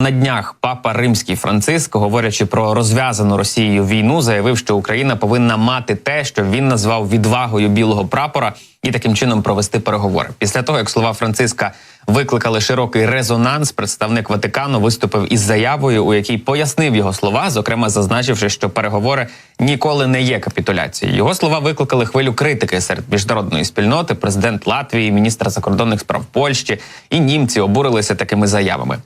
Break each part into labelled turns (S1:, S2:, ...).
S1: На днях папа римський Франциск, говорячи про розв'язану Росією війну, заявив, що Україна повинна мати те, що він назвав відвагою білого прапора, і таким чином провести переговори. Після того, як слова Франциска викликали широкий резонанс, представник Ватикану виступив із заявою, у якій пояснив його слова, зокрема зазначивши, що переговори ніколи не є капітуляцією. Його слова викликали хвилю критики серед міжнародної спільноти. Президент Латвії, міністр закордонних справ Польщі і німці обурилися такими заявами.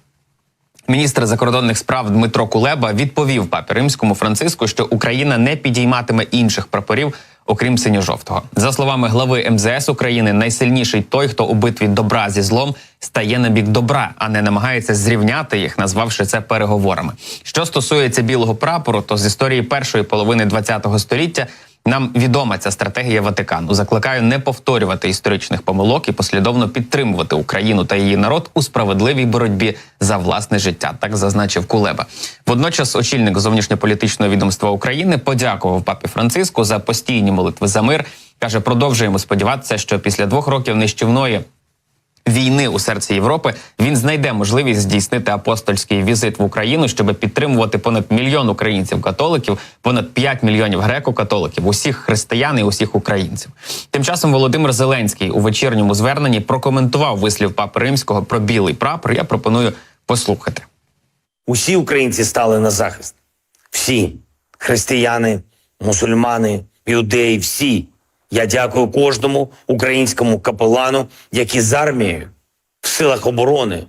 S1: Міністр закордонних справ Дмитро Кулеба відповів папі римському Франциску, що Україна не підійматиме інших прапорів, окрім синьо-жовтого. За словами глави МЗС України, найсильніший той, хто у битві добра зі злом стає на бік добра, а не намагається зрівняти їх, назвавши це переговорами. Що стосується білого прапору, то з історії першої половини ХХ століття. Нам відома ця стратегія Ватикану. Закликаю не повторювати історичних помилок і послідовно підтримувати Україну та її народ у справедливій боротьбі за власне життя. Так зазначив Кулеба. Водночас, очільник зовнішньополітичного відомства України подякував папі Франциску за постійні молитви за мир. каже, продовжуємо сподіватися, що після двох років нищівної війни у серці Європи він знайде можливість здійснити апостольський візит в Україну, щоб підтримувати понад мільйон українців-католиків, понад 5 мільйонів греко-католиків, усіх християн і усіх українців. Тим часом Володимир Зеленський у вечірньому зверненні прокоментував вислів папи римського про білий прапор. Я пропоную послухати.
S2: Усі українці стали на захист. Всі християни, мусульмани, юдеї, всі. Я дякую кожному українському капелану, які з армією в силах оборони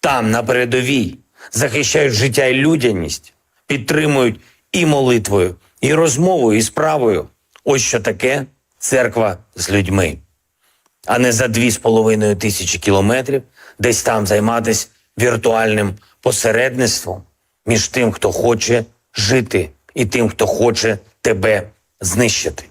S2: там, на передовій, захищають життя і людяність, підтримують і молитвою, і розмовою, і справою. Ось що таке церква з людьми а не за дві з половиною тисячі кілометрів, десь там займатися віртуальним посередництвом між тим, хто хоче жити, і тим, хто хоче тебе знищити.